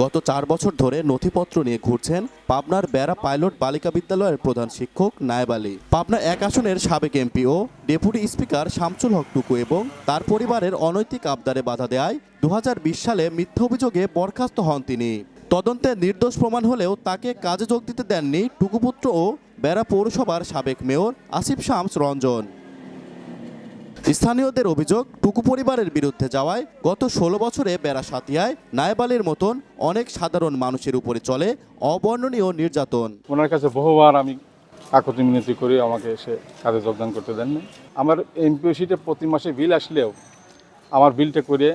গত চার বছর ধরে নথিপত্র নিয়ে ঘুরছেন পাবনার বেড়া পাইলট বালিকা বিদ্যালয়ের প্রধান শিক্ষক নায়েব আলী। পাবনা এক আসনের সাবেক এমপি ও ডেপুটি স্পিকার শামসুল হক টুকু এবং তার পরিবারের অনৈতিক আবদারে বাধা দেয় দু হাজার বিশ সালে মিথ্যা অভিযোগে বরখাস্ত হন তিনি। তদন্তে নির্দোষ প্রমাণ হলেও তাকে কাজে যোগ দিতে দেননি টুকুপুত্র ও বেড়া পৌরসভার সাবেক মেয়র আসিফ শামস রঞ্জন। স্থানীয়দের অভিযোগ, টুকু পরিবারের বিরুদ্ধে যাওয়ায় গত ষোলো বছরে বেড়া সাতিয়ায় নায়েব আলীর মতন অনেক সাধারণ মানুষের উপরে চলে অবর্ণনীয় নির্যাতন। ওনার কাছে বহুবার আমি কাকতি মিনতি করে আমাকে এসে কাজে যোগদান করতে দেননি। আমার এমপিও সিটে প্রতি মাসে বিল আসলেও আমার বিলটা করে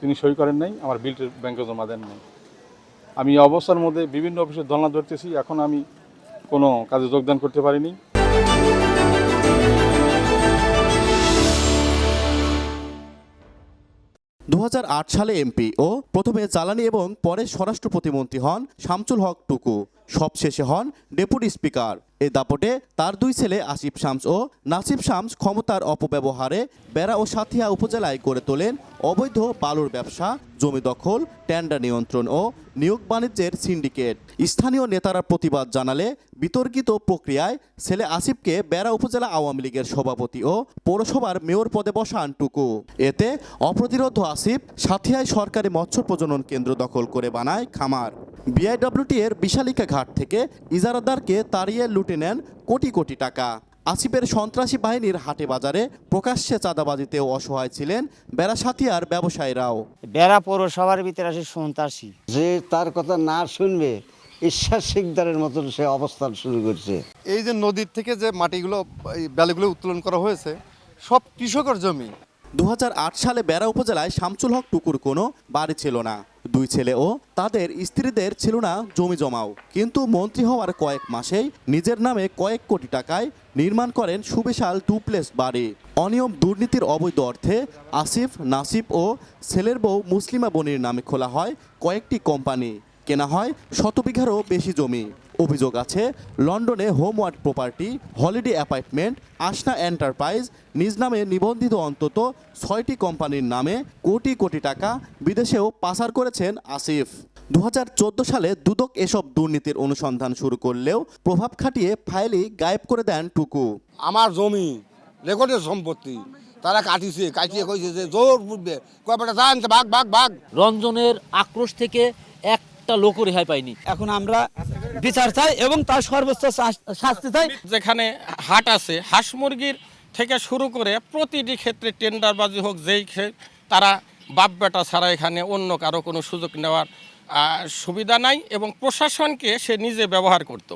তিনি সই করেন নাই, আমার বিলটা ব্যাংকে জমা দেন নাই। আমি অবস্থার মধ্যে বিভিন্ন অফিসে ধর্ণা ধরতেছি, এখন আমি কোনো কাজে যোগদান করতে পারিনি। দু হাজার আট সালে এমপি ও প্রথমে জ্বালানি এবং পরে স্বরাষ্ট্র প্রতিমন্ত্রী হন শামসুল হক টুকু। সবশেষে হন ডেপুটি স্পিকার। এ দাপটে তার দুই ছেলে আসিফ শামস ও নাসিফ শামস ক্ষমতার অপব্যবহারে বেড়া ও সাথিয়া উপজেলায় গড়ে তোলেন অবৈধ বালুর ব্যবসা, জমি দখল ট্যান্ডার নিয়ন্ত্রণ ও নিয়োগ বাণিজ্যের সিন্ডিকেট। স্থানীয় নেতারা প্রতিবাদ জানালে বিতর্কিত প্রক্রিয়ায় ছেলে আসিফকে বেড়া উপজেলা আওয়ামী লীগের সভাপতি ও পৌরসভার মেয়র পদে বসান টুকু। এতে অপ্রতিরোধ আসিফ সাথিয়ায় সরকারি মৎস্য প্রজনন কেন্দ্র দখল করে বানায় খামার। বিআইডব্লিউটি এর বিশালিকা ঘাট থেকে ইজারাদারকে তাড়িয়ে লুটে নেন কোটি কোটি টাকা। আসিফের সন্ত্রাসী বাহিনীর হাটে বাজারে প্রকাশ্যে চাঁদাবাজিতেও অসহায় ছিলেন বেড়াসাথিয়ার ব্যবসায়ীরাও। বেড়া পৌরসভার ভিতরে আসে সন্ত্রাসী। যে তার কথা না শুনবে ঈশ্বর শিকদারের মতন সে অবস্থান শুরু করছে। এই যে নদীর থেকে যে মাটিগুলো এই বালিগুলো উত্তোলন করা হয়েছে সব কৃষকের জমি। দু হাজার আট সালে বেড়া উপজেলায় শামসুল হক টুকুর কোনো বাড়ি ছিল না। দুই ছেলে ও তাদের স্ত্রীদের ছিল না জমি জমাও। কিন্তু মন্ত্রী হওয়ার কয়েক মাসেই নিজের নামে কয়েক কোটি টাকায় নির্মাণ করেন সুবিশাল টুপ্লেস বাড়ি। অনিয়ম দুর্নীতির অবৈধ অর্থে আসিফ নাসিফ ও ছেলের বউ মুসলিমা বনির নামে খোলা হয় কয়েকটি কোম্পানি। কেনা হয় শত বিঘারও বেশি জমি। অভিযোগ আছে লন্ডনে homeward property holiday apartment Ashna enterprise নিজ নামে নিবন্ধিত অন্তত ছয়টি কোম্পানির নামে কোটি কোটি টাকা বিদেশেও পাচার করেছেন আসিফ। দু হাজার চোদ্দ সালে দুদক এসব দুর্নীতির অনুসন্ধান শুরু করলেও প্রভাব খাটিয়ে ফাইলই গায়েব করে দেন টুকু। আমার জমি রেকর্ডের সম্পত্তি তারা কাটিছে কাটিয়ে কইছে যে জোর বুঝবে। কয়টা জান ভাগ ভাগ ভাগ। রঞ্জনের আক্রোশ থেকে একটা লোকও রেহাই পায়নি। এখন আমরা বিচার চাই এবং তার সর্বোচ্চ শাস্তি চাই। যেখানে হাট আছে হাঁস মুরগির থেকে শুরু করে প্রতিটি ক্ষেত্রে টেন্ডারবাজি হোক যেই তারা বাপ বেটা ছাড়া এখানে অন্য কারও কোনো সুযোগ নেওয়ার সুবিধা নাই এবং প্রশাসনকে সে নিজে ব্যবহার করত।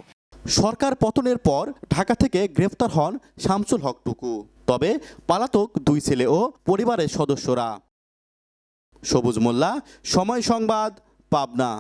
সরকার পতনের পর ঢাকা থেকে গ্রেফতার হন শামসুল হক টুকু। তবে পালাতক দুই ছেলে ও পরিবারের সদস্যরা। সবুজ মোল্লা সময় সংবাদ পাবনা।